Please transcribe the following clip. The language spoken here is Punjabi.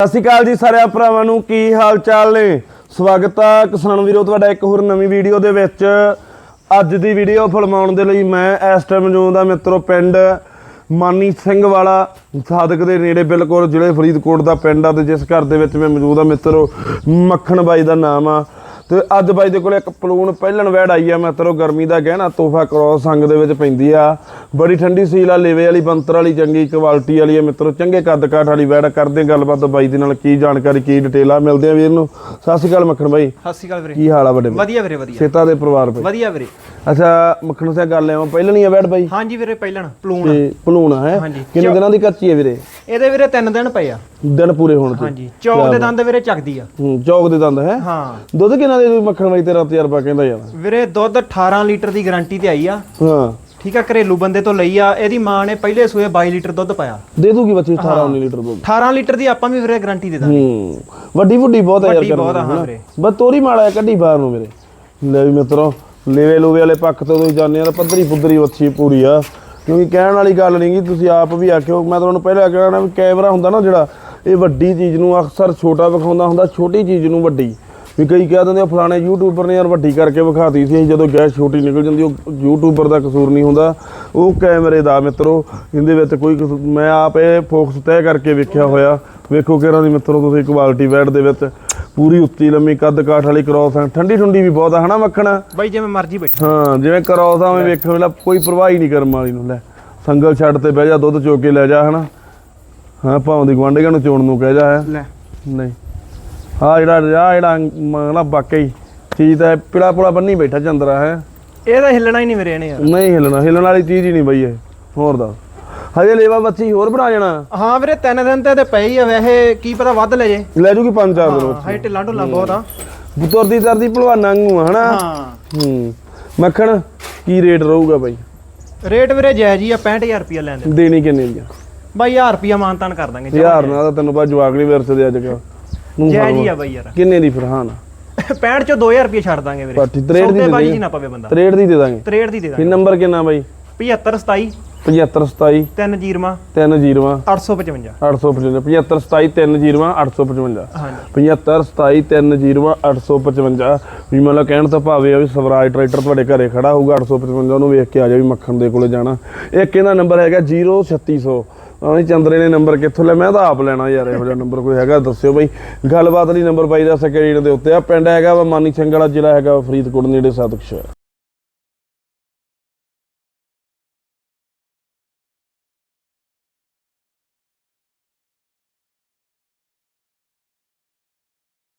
ਸਤਿ ਸ਼੍ਰੀ ਅਕਾਲ ਜੀ ਸਾਰਿਆਂ ਭਰਾਵਾਂ ਨੂੰ, ਕੀ ਹਾਲ ਚਾਲ ਨੇ? ਸਵਾਗਤ ਆ ਕਿਸਾਨ ਵੀਰੋ, ਤੁਹਾਡਾ ਇੱਕ ਹੋਰ ਨਵੀਂ ਵੀਡੀਓ ਦੇ ਵਿੱਚ। ਅੱਜ ਦੀ ਵੀਡੀਓ ਫਿਲਮਾਉਣ ਦੇ ਲਈ ਮੈਂ ਇਸ ਟਾਈਮ ਮੌਜੂਦ ਆ ਮਿੱਤਰੋ ਪਿੰਡ ਮਾਨੀ ਸਿੰਘ ਵਾਲਾ, ਸਾਦਕ ਦੇ ਨੇੜੇ ਬਿਲਕੁਲ ਜ਼ਿਲ੍ਹੇ ਫਰੀਦਕੋਟ ਦਾ ਪਿੰਡ ਆ ਤੇ ਜਿਸ ਘਰ ਦੇ ਵਿੱਚ ਮੈਂ ਮੌਜੂਦ ਆ ਮਿੱਤਰੋ, ਮੱਖਣ ਬਾਈ ਦਾ ਨਾਮ ਆ। ਤੇ ਅੱਜ ਬਾਈ ਦੇ ਕੋਲ ਇੱਕ ਪਲੂਣ ਪਹਿਲਣ ਵੈੜ ਆਈ ਆ ਮਿੱਤਰੋ ਗਰਮੀ ਦਾ ਗਹਿਣਾ ਤੋਹਫਾ ਕ੍ਰੋਸ ਸੰਗ ਦੇ ਵਿੱਚ ਪੈਂਦੀ ਆ। ਬੜੀ ਠੰਡੀ ਸੀਲ ਆ ਲੇਵੇ ਵਾਲੀ ਬੰਤਰ ਵਾਲੀ ਚੰਗੀ ਕੁਆਲਿਟੀ ਵਾਲੀ ਆ ਮਿੱਤਰੋ ਚੰਗੇ ਕੱਦ ਕਾਠ ਵਾਲੀ ਵੈੜ ਕਰਦੇ ਗੱਲਬਾਤ ਬਾਈ ਦੇ ਨਾਲ ਕੀ ਜਾਣਕਾਰੀ ਕੀ ਡਿਟੇਲ ਆ ਮਿਲਦੇ ਆ ਵੀਰ ਨੂੰ। ਸਤਿ ਸ਼੍ਰੀ ਅਕਾਲ ਮੱਖਣ ਬਾਈ। ਸਤਿ ਸ਼੍ਰੀ ਅਕਾਲ ਵੀਰੇ। ਕੀ ਹਾਲ ਆ ਵੱਡੇ ਬਾਈ? ਵਧੀਆ ਵੀਰੇ ਵਧੀਆ। ਸੇਤਾ ਦੇ ਪਰਿਵਾਰ ਪੇ ਵਧੀਆ ਵੀਰੇ। ਅੱਛਾ ਮੱਖਣ ਸਿੰਘ ਗੱਲ ਐ ਪਹਿਲਣੀ ਆ ਵੈੜ ਬਾਈ। ਹਾਂਜੀ ਵੀਰੇ ਪਹਿਲਣ ਪਲੂਣ ਤੇ ਪਲੂਣ ਹੈ? ਹਾਂਜੀ। ਕਿੰਨੇ ਦਿਨਾਂ ਦੀ ਕੱਚੀ ਹੈ ਵੀਰੇ? ਇਹਦੇ ਵੀਰੇ ਤਿੰਨ ਦਿਨ ਪਏ ਆ। ਦਿਨ ਪੂਰੇ ਹੋਣ ਤੇ। ਹਾਂਜੀ ਚੌਕ ਦੇ ਦੰਦ ਵੀਰੇ ਚੱਕਦੀ ਆ। ਹੂੰ ਚੌਕ ਦੇ ਦੰਦ ਹੈ? ਹਾਂ। ਦੁੱਧ ਕਿੰਨਾ ਦੇ ਦੂ ਮੱਖਣ ਬਾਈ ਤੇਰਾ ਤਜਰਬਾ ਕਹਿੰਦਾ ਯਾਰ? ਵੀਰੇ ਦੁੱਧ 18 ਲੀਟਰ ਦੀ ਗਾਰੰਟੀ ਤੇ ਆਈ ਆ। ਹਾਂ। ਠੀਕ ਆ ਘਰੇਲੂ ਬੰਦੇ ਤੋਂ ਲਈ ਆ। ਇਹਦੀ ਮਾਂ ਨੇ ਪਹਿਲੇ ਸੂਏ 22 ਲੀਟਰ ਦੁੱਧ ਪਾਇਆ। ਦੇ ਦੂਗੀ ਬੱਚੀ 18 19 ਲੀਟਰ ਦੁੱਧ? 18 ਲੀਟਰ ਦੀ ਆਪਾਂ ਵੀ ਵੀਰੇ ਗਾਰੰਟੀ ਦੇ ਦਾਂਗੇ। ਹੂੰ। ਵੱਡੀ ਵੱਡੀ ਬਹੁਤ ਹੈ ਯਾਰ ਵੱਡੀ ਬਹੁਤ ਆ, ਹਾਂ ਵੀਰੇ। ਬਸ ਤੋਰੀ ਮਾੜਾ ਹੈ, ਕੱਢੀ ਬਾਹਰ ਨੂੰ ਮੇਰੇ ਲੈ ਵੀ ਮਿੱਤਰੋ ਲੇਵੇ ਲੂਵੇ ਵਾਲੇ ਪੱਖ ਤੋਂ ਤੁਸੀਂ ਜਾਂਦੇ ਆ ਤਾਂ ਪੱਧਰੀ ਪੁੱਧਰੀ ਵੱਛੀ ਪੂਰੀ ਆ। ਕਿਉਂਕਿ ਕਹਿਣ ਵਾਲੀ ਗੱਲ ਨਹੀਂ ਕਿ ਤੁਸੀਂ ਆਪ ਵੀ ਆਖਿਓ। ਮੈਂ ਤੁਹਾਨੂੰ ਪਹਿਲਾਂ ਕਹਿਣਾ ਵੀ ਕੈਮਰਾ ਹੁੰਦਾ ਨਾ ਜਿਹੜਾ, ਇਹ ਵੱਡੀ ਚੀਜ਼ ਨੂੰ ਅਕਸਰ ਛੋਟਾ ਵਿਖਾਉਂਦਾ ਹੁੰਦਾ, ਛੋਟੀ ਚੀਜ਼ ਨੂੰ ਵੱਡੀ। ਵੀ ਕਈ ਕਹਿ ਦਿੰਦੇ ਆ, ਫਲਾਣੇ ਯੂਟਿਊਬਰ ਨੇ ਯਾਰ ਵੱਡੀ ਕਰਕੇ ਵਿਖਾਤੀ ਸੀ, ਅਸੀਂ ਜਦੋਂ ਗੈਸ ਛੋਟੀ ਨਿਕਲ ਜਾਂਦੀ, ਉਹ ਯੂਟਿਊਬਰ ਦਾ ਕਸੂਰ ਨਹੀਂ ਹੁੰਦਾ। ਉਹ ਕੈਮਰੇ ਦਾ ਮਿੱਤਰੋ, ਇਹਦੇ ਵਿੱਚ ਕੋਈ ਕਸੂਰ ਮੈਂ ਆਪ ਇਹ ਫੋਕਸ ਤੈਅ ਕਰਕੇ ਵੇਖਿਆ ਹੋਇਆ। ਵੇਖੋ ਕਿਹਨਾਂ ਦੀ ਮਿੱਤਰੋ ਤੁਸੀਂ ਕੁਆਲਿਟੀ ਬੈਡ ਦੇ ਵਿੱਚ। ਪੂਰੀ ਉੱਚੀ ਲੰਮੀ ਕੱਦ ਕਾਠ ਵਾਲੀ ਕ੍ਰੋਸ ਆ। ਠੰਡੀ ਠੁੰਡੀ ਵੀ ਬਹੁਤ ਆ ਹਨਾ ਮੱਖਣਾ? ਬਾਈ ਜਿਵੇਂ ਮਰਜ਼ੀ ਬੈਠਾ। ਹਾਂ ਜਿਵੇਂ ਕ੍ਰੋਸ ਆ ਉਵੇਂ ਵੇਖੋ ਵੇਲਾ ਕੋਈ ਪਰਵਾਹ ਹੀ ਨਹੀਂ ਕਰਮ ਵਾਲੀ ਨੂੰ ਲੈ। ਸੰਗਲ ਛੱਡ ਤੇ ਬਹਿ ਜਾ ਦੁੱਧ ਚੋ ਕੇ ਲੈ ਜਾ ਹਨਾ। ਹਾਂ ਭਾਵੇਂ ਦੀ ਗਵਾਂਢੀਆਂ ਨੂੰ ਚੋਣ ਨੂੰ ਕਹਿ ਜਾ ਹੈ। ਲੈ। ਨਹੀਂ। ਹਾਂ ਜਿਹੜਾ ਆ ਜਿਹੜਾ ਮਗਲਾ ਵਾਕਈ ਚੀਜ਼ ਤਾਂ ਪਿਲਾ ਪੁਲਾ ਬੰਨੀ ਬੈਠਾ ਚੰਦਰਾ ਹੈ। ਇਹ ਤਾਂ ਹਿੱਲਣਾ ਹੀ ਨਹੀਂ ਵੀਰੇ ਇਹਨੇ ਯਾਰ। ਨਹੀਂ ਹਿੱਲਣਾ ਹਿੱਲਣ ਵਾਲੀ ਚੀਜ਼ ਹੀ ਨਹੀਂ ਬਈ ਇਹ। ਹੋਰ ਦਾ ਹਜੇ ਲੇਵਾ ਬੱਚੀ ਹੋਰ ਬਣਾ ਜਾਣਾ। ਹਾਂ ਵੀਰੇ ਤਿੰਨ ਦਿਨ ਤੇ ਤੇ ਹੀ ਆ ਵੈਸੇ ਕੀ ਪਤਾ ਵੱਧ ਲੈ ਜੇ। ਲੈ ਜੂਗੀ ਪੰਜ ਚਾਰ ਦਿਨ ਹਾਈ ਢਿੱਲਾਂ ਢੁੱਲਾਂ ਬਹੁਤ ਆ। ਤੁਰਦੀ ਤਰਦੀ ਭਲਵਾਨਾਂ ਆ ਹਨਾ? ਹਾਂ। ਹੂੰ। ਮੱਖਣ ਕੀ ਰੇਟ ਰਹੂਗਾ ਬਾਈ? ਰੇਟ ਵੀਰੇ ਜਾਇਜ਼ ਹੀ ਆ 65000 ਰੁਪਿਆ ਲੈਂਦੇ ਦੇਣੀ ਕਿੰਨੇ ਦੀ ਆ? ਬਾਈ 1000 ਰੁਪਿਆ ਮਾਨਤਾਨ ਕਰ ਦਾਂਗੇ ਹਜ਼ਾਰ ਨਾਲ ਤਾਂ ਤੈਨੂੰ ਬਾਅਦ ਜਵਾਗਣੀ ਵਰਸਦੇ ਅੱਜ ਕੱਲ ਨੂੰ ਜਾਇਜ਼ ਹੀ ਆ ਬਾਈ ਯਾਰ। ਕਿੰਨੇ ਦੀ ਫਰਹਾਨ 65 ਚੋਂ 2000 ਰੁਪਏ ਛੱਡ ਦਾਂਗੇ ਵੀਰੇ। ਪਾਠੀ ਤਰੇੜ ਦੀ ਸੌਦੇਬਾਜ਼ੀ ਦੇ ਜੀ ਨਾ ਪਵੇ ਬੰਦਾ। ਤਰੇੜ ਦੀ ਦੇ ਦਾਂਗੇ। 63 ਦੀ ਦੇ ਇਹ ਦਾਂਗੇ। ਨੰਬਰ ਕਿੰਨਾ ਬਾਈ? 75 27 75 27 3 ਜੀਰਮਾ। 3 ਜੀਰਵਾ 855 855 75 27 3 ਜੀਰਵਾ 855 ਹਾਂਜੀ। 75 27 3 ਜੀਰਵਾ 855 ਵੀ ਮਤਲਬ ਕਹਿਣ ਤੋਂ ਭਾਵੇਂ ਆ ਵੀ ਸਵਰਾਜ ਟਰੈਕਟਰ ਤੁਹਾਡੇ ਘਰੇ ਖੜਾ ਹੋਊਗਾ 855 ਉਹਨੂੰ ਵੇਖ ਕੇ ਆ ਜਾ ਵੀ ਮੱਖਣ ਦੇ ਕੋਲੇ ਜਾਣਾ। ਇੱਕ ਇਹਦਾ ਨੰਬਰ ਹੈਗਾ 03600 ਆਹ ਚੰਦਰੇ ਨੇ ਨੰਬਰ ਕਿੱਥੋਂ ਲਿਆ? ਮੈਂ ਤਾਂ ਆਪ ਲੈਣਾ ਯਾਰ ਇਹੋ ਜਿਹਾ ਨੰਬਰ ਕੋਈ ਹੈਗਾ ਦੱਸਿਓ ਬਈ। ਗੱਲਬਾਤ ਲਈ ਨੰਬਰ ਬਾਈ ਦਾ ਸਕਰੀਨ ਦੇ ਉੱਤੇ ਆ। ਪਿੰਡ ਹੈਗਾ ਵਾ ਮਾਨੀ ਸਿੰਘ ਵਾਲਾ ਜ਼ਿਲ੍ਹਾ ਹੈਗਾ ਫਰੀਦਕੋਟ ਨੇੜੇ ਸਤਕਸ਼ਹਿਰ।